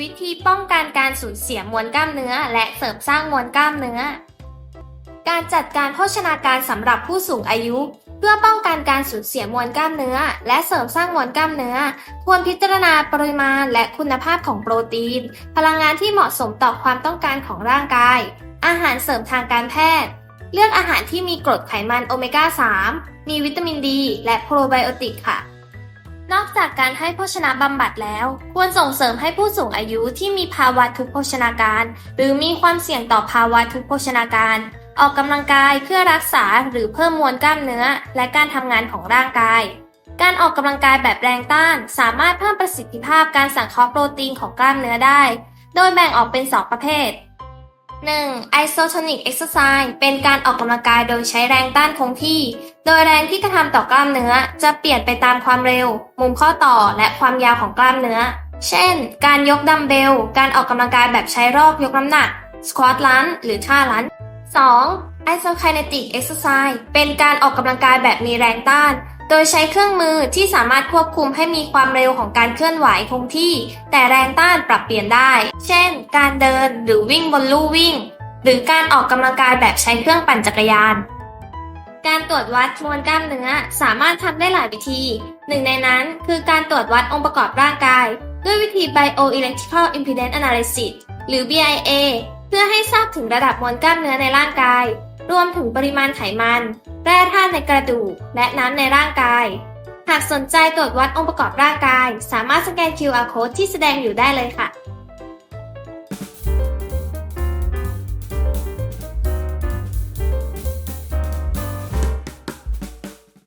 วิธีป้องกันการสูญเสียมวลกล้ามเนื้อ และเสริมสร้างมวลกล้ามเนื้อ การจัดการโภชนาการสำหรับผู้สูงอายุ เพื่อป้องกันการสูญเสียมวลกล้ามเนื้อ และเสริมสร้างมวลกล้ามเนื้อ ควรพิจารณาปริมาณและคุณภาพของโปรตีน พลังงานที่เหมาะสมต่อความต้องการของร่างกาย อาหารเสริมทางการแพทย์ เลือกอาหารที่มีกรดไขมันโอเมก้า 3 มีวิตามินดี และโปรไบโอติกค่ะ นอกจากการให้โภชนาบำบัดแล้ว ควรส่งเสริมให้ผู้สูงอายุที่มีภาวะทุพโภชนาการ หรือมีความเสี่ยงต่อภาวะทุพโภชนาการ ออกกำลังกายเพื่อรักษาหรือเพิ่มมวลกล้ามเนื้อ และการทำงานของร่างกาย การออกกำลังกายแบบแรงต้าน สามารถเพิ่มประสิทธิภาพการสังเคราะห์โปรตีนของกล้ามเนื้อได้ โดยแบ่งออกเป็น 2 ประเภท 1. Isotonic Exercise เป็นการออกกำลังกายโดยใช้แรงต้านคงที่ โดยแรงที่กระทำต่อกล้ามเนื้อจะเปลี่ยนไปตามความเร็ว มุมข้อต่อและความยาวของกล้ามเนื้อ เช่น การยกดัมเบล การออกกำลังกายแบบใช้รอกยกน้ำหนัก squat ลันหรือท่าลัน 2. Isokinetic Exercise เป็นการออกกำลังกายแบบมีแรงต้าน โดยใช้เครื่องมือที่สามารถควบคุมให้มีความเร็วของการเคลื่อนไหวคงที่ แต่แรงต้านปรับเปลี่ยนได้ เช่น การเดินหรือวิ่งบนลู่วิ่ง หรือการออกกำลังกายแบบใช้เครื่องปั่นจักรยาน การตรวจวัดมวลกล้ามเนื้อสามารถทำได้หลายวิธี หนึ่งในนั้นคือการตรวจวัดองค์ประกอบร่างกาย ด้วยวิธี Bioelectrical Impedance Analysis หรือ BIA เพื่อให้ทราบถึงระดับมวลกล้ามเนื้อในร่างกาย รวมถึงปริมาณไขมัน แร่ธาตุในกระดูก และน้ำในร่างกาย หากสนใจตรวจวัดองค์ประกอบร่างกาย สามารถสแกน QR code ที่แสดงอยู่ได้เลยค่ะ